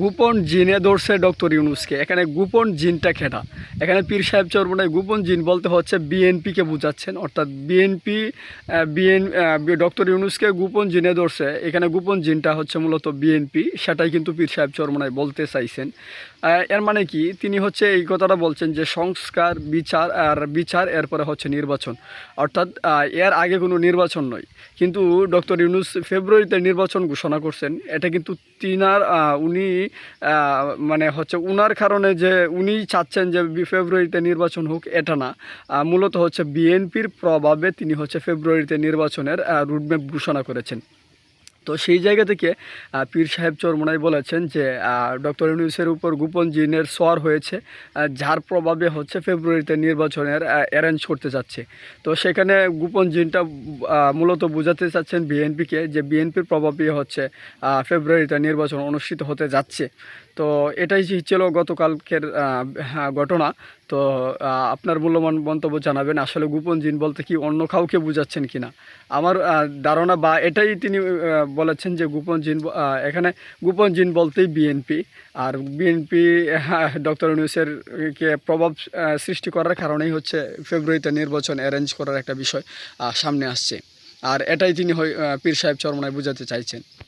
গোপন জিনে ধরছে ডক্টর ইউনুসকে। এখানে গোপন জিনটা খেটা এখানে পীর সাহেব চরমনায় গোপন জিন বলতে হচ্ছে বিএনপিকে বোঝাচ্ছেন, অর্থাৎ বিএনপি বিএন ডক্টর ইউনুসকে গোপন জিনে ধরছে। এখানে গোপন জিনটা হচ্ছে মূলত বিএনপি, সেটাই কিন্তু পীর সাহেব চরমনায় বলতে চাইছেন। এর মানে কি? তিনি হচ্ছে এই কথাটা বলছেন যে সংস্কার, বিচার আর বিচার, এরপরে হচ্ছে নির্বাচন। অর্থাৎ এর আগে কোনো নির্বাচন নয়। কিন্তু ডক্টর ইউনুস ফেব্রুয়ারিতে নির্বাচন ঘোষণা করছেন। এটা কিন্তু তিনার উনি আহ, মানে হচ্ছে উনার কারণে যে উনি চাচ্ছেন যে ফেব্রুয়ারিতে নির্বাচন হোক এটা না। মূলত হচ্ছে বিএনপির প্রভাবে তিনি হচ্ছে ফেব্রুয়ারিতে নির্বাচনের রুটম্যাপ ঘোষণা করেছেন। তো সেই জায়গা থেকে পীর সাহেব চরমনাই বলেছেন যে ডক্টর ইউনুসের উপর গোপন জিনের সোয়ার হয়েছে যার প্রভাবে হচ্ছে ফেব্রুয়ারিতে নির্বাচনের অ্যারেঞ্জ করতে যাচ্ছে তো সেখানে গোপন জিনটা মূলত বোঝাতে চাচ্ছেন বিএনপিকে যে বিএনপির প্রভাবে হচ্ছে ফেব্রুয়ারিতে নির্বাচন অনুষ্ঠিত হতে যাচ্ছে। তো এটাই ছিল গতকালকের ঘটনা। তো আপনার মূল্যবান মন্তব্য জানাবেন, আসলে গোপন জিন বলতে কি অন্য কাউকে বোঝাচ্ছেন কিনা? আমার ধারণা বা এটাই তিনি বলেছেন যে গোপন জিন এখানে গোপন জিন বলতেই বিএনপি আর বিএনপি ডক্টর ইউনুসের কে প্রভাব সৃষ্টি করার কারণেই হচ্ছে ফেব্রুয়ারিতে নির্বাচন অ্যারেঞ্জ করার একটা বিষয় সামনে আসছে। আর এটাই তিনি পীর সাহেব চরমনায় বুঝাতে চাইছেন।